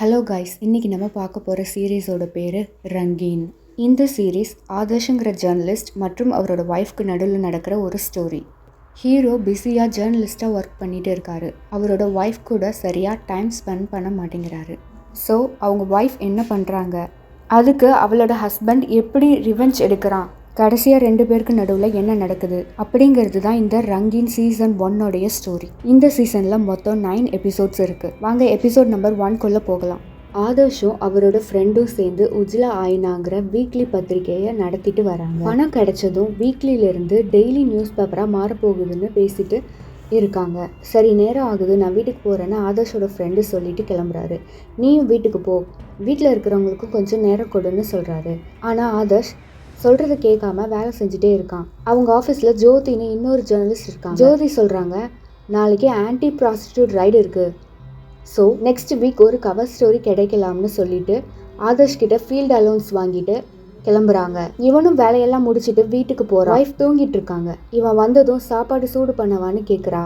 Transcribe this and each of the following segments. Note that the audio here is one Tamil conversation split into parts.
ஹலோ கைஸ் இன்றைக்கி நம்ம பார்க்க போகிற சீரீஸோட பேர் ரங்கீன். இந்த சீரீஸ் ஆதர்ஷங்கிற ஜேர்னலிஸ்ட் மற்றும் அவரோட ஒய்ஃப்க்கு நடுவில் நடக்கிற ஒரு ஸ்டோரி ஹீரோ பிஸியாக ஜேர்னலிஸ்ட்டாக ஒர்க் பண்ணிகிட்டு இருக்காரு. அவரோட ஒய்ஃப் கூட சரியாக டைம் ஸ்பெண்ட் பண்ண மாட்டேங்கிறாரு. ஸோ அவங்க ஒய்ஃப் என்ன பண்ணுறாங்க அதுக்கு அவளோட ஹஸ்பண்ட் எப்படி ரிவெஞ்ச் எடுக்கிறான்? கடைசியாக ரெண்டு பேருக்கு நடுவில் என்ன நடக்குது? அப்படிங்கிறது தான் இந்த ரங்கின் சீசன் ஒன்னோடைய ஸ்டோரி இந்த சீசனில் மொத்தம் நைன் எபிசோட்ஸ் இருக்குது வாங்க எபிசோட் நம்பர் ஒன்குள்ளே போகலாம். ஆதர்ஷும் அவரோட ஃப்ரெண்டும் சேர்ந்து உஜ்லா ஆயினாங்கிற வீக்லி பத்திரிகையை நடத்திட்டு வராங்க. பணம் கிடைச்சதும் வீக்லியிலேருந்து டெய்லி நியூஸ் பேப்பராக மாறப்போகுதுன்னு பேசிட்டு இருக்காங்க. சரி நேரம் ஆகுது. நான் வீட்டுக்கு போகிறேன்னு ஆதர்ஷோட ஃப்ரெண்டு சொல்லிட்டு கிளம்புறாரு. நீயும் வீட்டுக்கு போ. வீட்டில் இருக்கிறவங்களுக்கும் கொஞ்சம் நேரம் கொடுன்னு சொல்கிறாரு ஆனால் ஆதர்ஷ் சொல்கிறத கேட்காம வேலை செஞ்சுட்டே இருக்கான். அவங்க ஆஃபீஸில் ஜோதின்னு இன்னொரு ஜேர்னலிஸ்ட் இருக்காங்க. ஜோதி சொல்கிறாங்க நாளைக்கு ஆன்டி ப்ராஸ்டியூட் ரைடு இருக்குது ஸோ நெக்ஸ்ட் வீக் ஒரு கவர் ஸ்டோரி கிடைக்கலாம்னு சொல்லிட்டு ஆதர்ஷ் கிட்ட ஃபீல்டு அலோன்ஸ் வாங்கிட்டு கிளம்புறாங்க. இவனும் வேலையெல்லாம் முடிச்சுட்டு வீட்டுக்கு போகிறான் ஒய்ஃப் தூங்கிட்டு இருக்காங்க. இவன் வந்ததும் சாப்பாடு சூடு பண்ணவான்னு கேட்குறா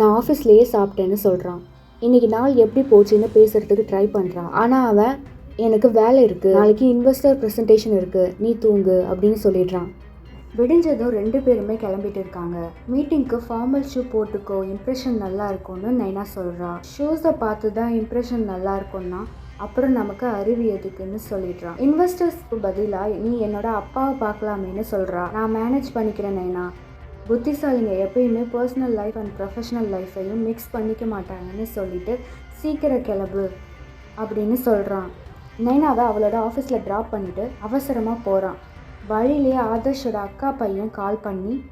நான் ஆஃபீஸ்லேயே சாப்பிட்டேன்னு சொல்கிறான் இன்னைக்கு நாள் எப்படி போச்சுன்னு பேசுகிறதுக்கு ட்ரை பண்ணுறான் ஆனால் அவன் எனக்கு வேலை இருக்குது நாளைக்கு இன்வெஸ்டர் ப்ரெசன்டேஷன் இருக்குது நீ தூங்கு அப்படின்னு சொல்லிடுறான். விடிஞ்சதும் ரெண்டு பேருமே கிளம்பிட்டு இருக்காங்க. மீட்டிங்க்கு ஃபார்மல் ஷூ போட்டுக்கோ இம்ப்ரெஷன் நல்லா இருக்கும்னு நைனா சொல்கிறா ஷூஸை பார்த்து தான் இம்ப்ரெஷன் நல்லா இருக்கும்னா அப்புறம் நமக்கு அறிவு எதுக்குன்னு சொல்லிடுறான் இன்வெஸ்டர்ஸ்க்கு பதிலாக நீ என்னோட அப்பாவை பார்க்கலாமேன்னு சொல்கிறா நான் மேனேஜ் பண்ணிக்கிறேன் நைனா. புத்திசாலிங்க எப்பயுமே பர்சனல் லைஃப் அண்ட் ப்ரொஃபஷனல் லைஃப்பையும் மிக்ஸ் பண்ணிக்க மாட்டாங்கன்னு சொல்லிட்டு சீக்கிரம் கிளம்பு அப்படின்னு சொல்கிறான் நைனாவை அவளோட ஆஃபீஸில் ட்ராப் பண்ணிவிட்டு அவசரமாக போகிறான் வழியிலே ஆதர்ஷோட அக்கா பையன் கால் பண்ணி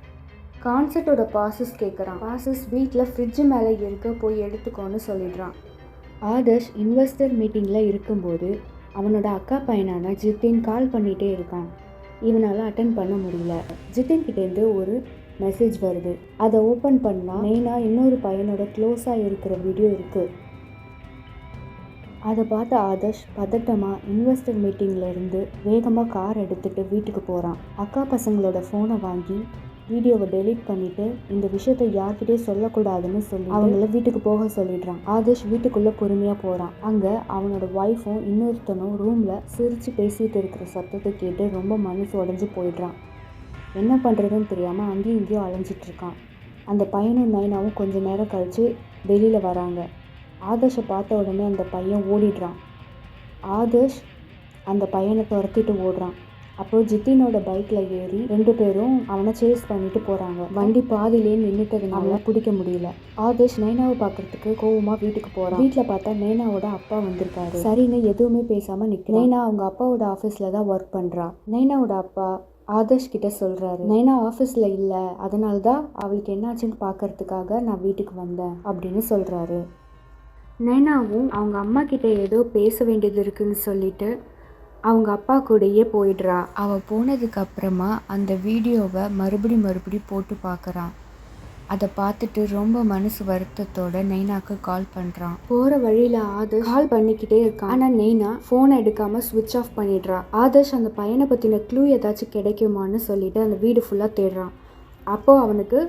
கான்சர்ட்டோட பாசஸ் கேட்குறான் பாசஸ் வீட்டில் ஃப்ரிட்ஜு மேலே இருக்க போய் எடுத்துக்கோன்னு சொல்லிடுறான். ஆதர்ஷ் இன்வெஸ்டர் மீட்டிங்கில் இருக்கும்போது அவனோட அக்கா பையனான ஜித்தின் கால் பண்ணிகிட்டே இருக்கான். இவனால் அட்டன் பண்ண முடியல. ஜித்தின் கிட்டேருந்து ஒரு மெசேஜ் வருது. அதை ஓப்பன் பண்ணால் மெயினாக இன்னொரு பையனோட க்ளோஸாக இருக்கிற வீடியோ இருக்குது அதை பார்த்த ஆதர்ஷ் பதட்டமாக இன்வெஸ்டர் மீட்டிங்கில் இருந்து வேகமாக கார் எடுத்துகிட்டு வீட்டுக்கு போகிறான் அக்கா பசங்களோட ஃபோனை வாங்கி வீடியோவை டெலீட் பண்ணிவிட்டு இந்த விஷயத்தை யார்கிட்டயே சொல்லக்கூடாதுன்னு சொல்லி அவங்கள வீட்டுக்கு போக சொல்லிடுறான். ஆதர்ஷ் வீட்டுக்குள்ளே பொறுமையாக போகிறான் அங்கே அவனோட ஒய்ஃபும் இன்னொருத்தனும் ரூமில் சிரித்து பேசிகிட்டு இருக்கிற சத்தத்தை கேட்டு ரொம்ப மனசு உடஞ்சி போயிடுறான். என்ன பண்ணுறதுன்னு தெரியாமல் அங்கேயும் இங்கேயும் அலைஞ்சிட்டு இருக்கான். அந்த பையனும் நைனாவும் கொஞ்ச நேரம் கழித்து வெளியில் வராங்க. ஆதர்ஷை பார்த்த உடனே அந்த பையன் ஓடிடுறான். ஆதர்ஷ் அந்த பையனை துரத்திட்டு ஓடுறான். அப்போது ஜித்தினோட பைக்கில் ஏறி ரெண்டு பேரும் அவனை சேஸ் பண்ணிட்டு போகிறாங்க வண்டி பாதியிலே நின்றுட்டதுனால பிடிக்க முடியல. ஆதர்ஷ் நைனாவை பார்க்கறதுக்கு கோவமாக வீட்டுக்கு போகிறான் வீட்டில் பார்த்தா நைனாவோட அப்பா வந்திருக்காரு. சரின்னு எதுவுமே பேசாமல் நிற்க நைனா அவங்க அப்பாவோட ஆஃபீஸில் தான் ஒர்க் பண்ணுறா நைனாவோட அப்பா ஆதர்ஷ் கிட்ட சொல்கிறாரு நைனா ஆஃபீஸில் இல்லை. அதனால தான் அவளுக்கு என்னாச்சுன்னு பார்க்கறதுக்காக நான் வீட்டுக்கு வந்தேன். அப்படின்னு சொல்கிறாரு நைனாவும் அவங்க அம்மா கிட்ட ஏதோ பேச வேண்டியது இருக்குன்னு சொல்லிட்டு அவங்க அப்பா கூடயே போயிடுறா. அவள் போனதுக்கப்புறமா அந்த வீடியோவை மறுபடி மறுபடி போட்டு பார்க்குறான் அதை பார்த்துட்டு ரொம்ப மனசு வருத்தத்தோட நெய்னாக்கு கால் பண்ணுறான் போகிற வழியில் ஆதர்ஷ் கால் பண்ணிக்கிட்டே இருக்கான். ஆனால் நெய்னா ஃபோனை எடுக்காமல் சுவிட்ச் ஆஃப் பண்ணிடுறா. ஆதர்ஷ் அந்த பையனை பற்றின க்ளூ ஏதாச்சும் கிடைக்குமான்னு சொல்லிட்டு அந்த வீடு ஃபுல்லாக தேடுறான் அப்போது அவனுக்கு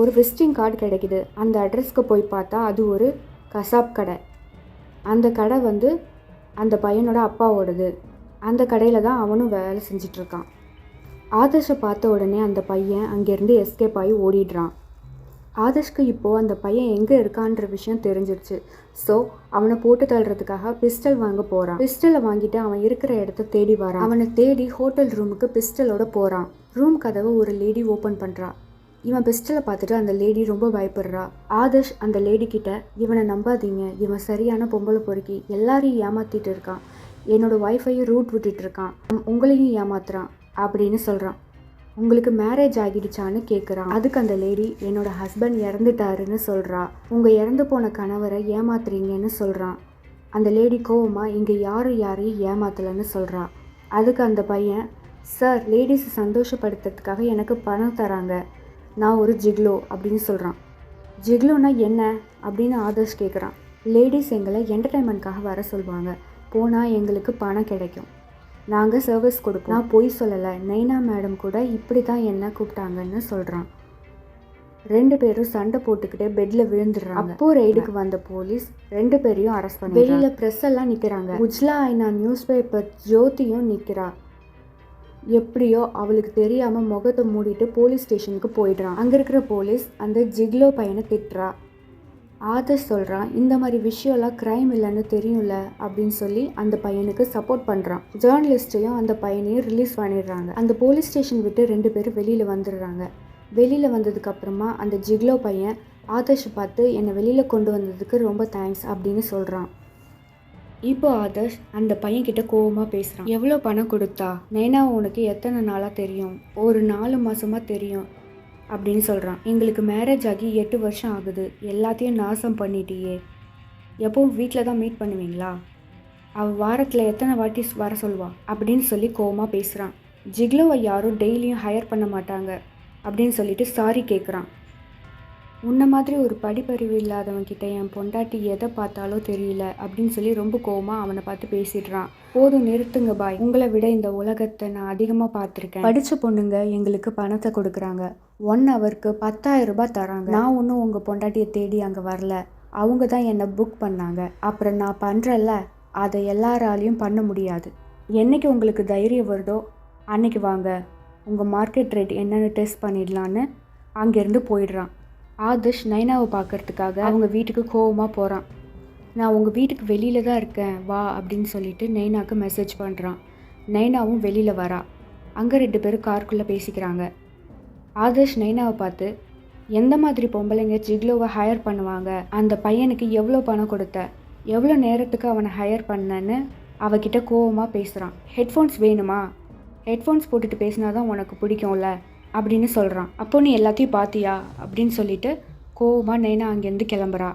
ஒரு விசிட்டிங் கார்டு கிடைக்குது. அந்த அட்ரஸ்க்கு போய் பார்த்தா அது ஒரு கசாப் கடை. அந்த கடை வந்து அந்த பையனோட அப்பாவோடது. அந்த கடையில் தான் அவனும் வேலை செஞ்சிட்ருக்கான். ஆதர்ஷை பார்த்த உடனே அந்த பையன் அங்கேருந்து எஸ்கேப் ஆகி ஓடிடுறான். ஆதர்ஷ்க்கு இப்போது அந்த பையன் எங்கே இருக்கான்ற விஷயம் தெரிஞ்சிருச்சு. ஸோ அவனை போட்டு தள்ளுறதுக்காக பிஸ்டல் வாங்க போகிறான் பிஸ்டலை வாங்கிட்டு அவன் இருக்கிற இடத்த தேடி வரான். அவனை தேடி ஹோட்டல் ரூமுக்கு பிஸ்டலோட போகிறான் ரூம் கதவை ஒரு லேடி ஓப்பன் பண்ணுறான் இவன் பிஸ்டலை பார்த்துட்டு அந்த லேடி ரொம்ப பயப்படுறா. ஆதர்ஷ் அந்த லேடி கிட்ட இவனை நம்பாதீங்க. இவன் சரியான பொம்பளை பொறுக்கி எல்லாரையும் ஏமாத்திட்டு இருக்கான். என்னோட ஒய்ஃபையும் ரூட் விட்டுட்டு இருக்கான். உங்களையும் ஏமாத்துறான். அப்படின்னு சொல்கிறான் உங்களுக்கு மேரேஜ் ஆகிடுச்சான்னு கேட்குறான் அதுக்கு அந்த லேடி என்னோட ஹஸ்பண்ட் இறந்துட்டாருன்னு சொல்கிறா உங்கள் இறந்து போன கணவரை ஏமாத்துறீங்கன்னு சொல்கிறான் அந்த லேடி கோவமாக இங்கே யாரும் யாரையும் ஏமாத்தலைன்னு சொல்கிறா அதுக்கு அந்த பையன் சார் லேடிஸை சந்தோஷப்படுத்துறதுக்காக எனக்கு பணம் தராங்க. நான் ஒரு ஜிக்லோ அப்படின்னு சொல்கிறான் ஜிக்லோனா என்ன? அப்படின்னு ஆதர்ஷ் கேட்குறான் லேடிஸ் எங்களை என்டர்டைன்மெண்ட்காக வர சொல்லுவாங்க போனால் எங்களுக்கு பணம் கிடைக்கும். நாங்கள் சர்வீஸ் கொடுப்போம். நான் பொய் சொல்லலை. நைனா மேடம் கூட இப்படி தான் என்ன கூப்பிட்டாங்கன்னு சொல்கிறான் ரெண்டு பேரும் சண்டை போட்டுக்கிட்டே பெட்ல விழுந்துடுறாங்க. அப்போ ரைடுக்கு வந்த போலீஸ் ரெண்டு பேரையும் அரெஸ்ட் பண்ணி வெளியில பிரஸ் எல்லாம் நிக்கிறாங்க. உஜ்லா ஐனா நியூஸ் பேப்பர் ஜோதியும் நிக்கிறா. எப்படியோ அவளுக்கு தெரியாமல் முகத்தை மூடிட்டு போலீஸ் ஸ்டேஷனுக்கு போயிடுறான். அங்கே இருக்கிற போலீஸ் அந்த ஜிக்லோ பையனை திட்டுறா. ஆதர்ஸ் சொல்கிறான் இந்த மாதிரி விஷயம்லாம் க்ரைம் இல்லைன்னு தெரியும்ல அப்படின்னு சொல்லி அந்த பையனுக்கு சப்போர்ட் பண்ணுறான் ஜேர்னலிஸ்ட்டையும் அந்த பையனையும் ரிலீஸ் பண்ணிடுறாங்க. அந்த போலீஸ் ஸ்டேஷன் விட்டு ரெண்டு பேரும் வெளியில் வந்துடுறாங்க. வெளியில் வந்ததுக்கப்புறமா அந்த ஜிக்லோ பையன் ஆதர்ஷை பார்த்து என்னை வெளியில் கொண்டு வந்ததுக்கு ரொம்ப தேங்க்ஸ் அப்படின்னு சொல்கிறான் இப்போ ஆதர்ஷ் அந்த பையன்கிட்ட கோவமாக பேசுகிறான் எவ்வளோ பணம் கொடுத்தா? நைனா உனக்கு எத்தனை நாளாக தெரியும்? ஒரு நாலு மாதமாக தெரியும் அப்படின்னு சொல்கிறான் எங்களுக்கு மேரேஜ் ஆகி எட்டு வருஷம் ஆகுது. எல்லாத்தையும் நாசம் பண்ணிட்டியே. எப்பவும் வீட்டில் தான் மீட் பண்ணுவீங்களா? அவள் வாரத்தில் எத்தனை வாட்டி வர சொல்வா? அப்படின்னு சொல்லி கோவமாக பேசுகிறான் ஜிக்லோவை யாரும் டெய்லியும் ஹையர் பண்ண மாட்டாங்க அப்படின்னு சொல்லிட்டு சாரி கேட்குறான் உன்ன மாதிரி ஒரு படிப்பறிவு இல்லாதவன் கிட்ட என் பொண்டாட்டி எதை பார்த்தாலோ தெரியல அப்படின்னு சொல்லி ரொம்ப கோவமா அவனை பார்த்து பேசிடுறான். போதும் நிறுத்துங்க பாய். உங்களை விட இந்த உலகத்தை நான் அதிகமாக பார்த்துருக்கேன். படித்த பொண்ணுங்க எங்களுக்கு பணத்தை கொடுக்குறாங்க. ஒன் ஹவருக்கு பத்தாயிரம் ரூபாய் தராங்க. நான் ஒன்றும் உங்கள் பொண்டாட்டியை தேடி அங்கே வரல. அவங்க தான் என்னை புக் பண்ணாங்க. அப்புறம் நான் பண்ணுறேன்ல அதை எல்லாராலையும் பண்ண முடியாது. என்னைக்கு உங்களுக்கு தைரியம் வருதோ அன்னைக்கு வாங்க. உங்கள் மார்க்கெட் ரேட் என்னென்னு டெஸ்ட் பண்ணிடலான்னு அங்கேருந்து போயிடுறான். ஆதர்ஷ் நைனாவை பார்க்கறதுக்காக அவங்க வீட்டுக்கு கோவமாக போகிறான் நான் உங்கள் வீட்டுக்கு வெளியில் தான் இருக்கேன் வா அப்படின்னு சொல்லிட்டு நைனாவுக்கு மெசேஜ் பண்ணுறான் நைனாவும் வெளியில் வரா. அங்கே ரெண்டு பேரும் காருக்குள்ளே பேசிக்கிறாங்க. ஆதர்ஷ் நைனாவை பார்த்து எந்த மாதிரி பொம்பளைங்க ஜிக்லோவை ஹையர் பண்ணுவாங்க? அந்த பையனுக்கு எவ்வளோ பணம் கொடுத்த? எவ்வளோ நேரத்துக்கு அவனை ஹையர் பண்ணன்னு? அவகிட்ட கோவமாக பேசுகிறான் ஹெட்ஃபோன்ஸ் வேணுமா? ஹெட்ஃபோன்ஸ் போட்டுட்டு பேசினா தான் உனக்கு பிடிக்கும்ல? அப்படின்னு சொல்கிறான் அப்போ நீ எல்லாத்தையும் பார்த்தியா அப்படின்னு சொல்லிட்டு கோவமாக நைனா அங்கேருந்து கிளம்புறா.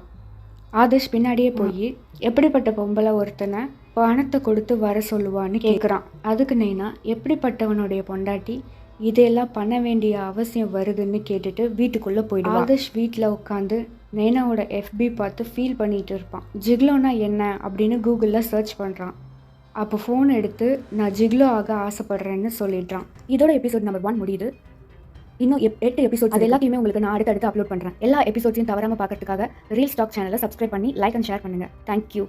ஆதர்ஷ் பின்னாடியே போய் எப்படிப்பட்ட பொம்பளை ஒருத்தனை பணத்தை கொடுத்து வர சொல்லுவான்னு கேட்குறான் அதுக்கு நைனா எப்படிப்பட்டவனுடைய பொண்டாட்டி இதையெல்லாம் பண்ண வேண்டிய அவசியம் வருதுன்னு கேட்டுட்டு வீட்டுக்குள்ளே போயிடுவான் ஆதர்ஷ் வீட்டில் உட்காந்து நைனாவோட எஃபி பார்த்து ஃபீல் பண்ணிட்டு இருப்பான். ஜிக்லோனா என்ன? அப்படின்னு கூகுளில் சர்ச் பண்ணுறான் அப்போ ஃபோன் எடுத்து நான் ஜிக்லோ ஆக ஆசைப்படுறேன்னு சொல்லிடுறான். இதோட எபிசோட் நம்பர் ஒன் முடியுது. இன்னும் எட்டு எபிசோட் அது எல்லாத்தையுமே உங்களுக்கு நான் அடுத்து அடுத்து அப்லோட் பண்ணுறேன் எல்லா எபிசோட்ஸையும் தவறாமல் பார்க்கறதுக்காக ரீல் ஸ்டாக் சேனலை சப்ஸ்கிரைப் பண்ணி லைக் அண்ட் ஷேர் பண்ணுங்கள் தேங்க்யூ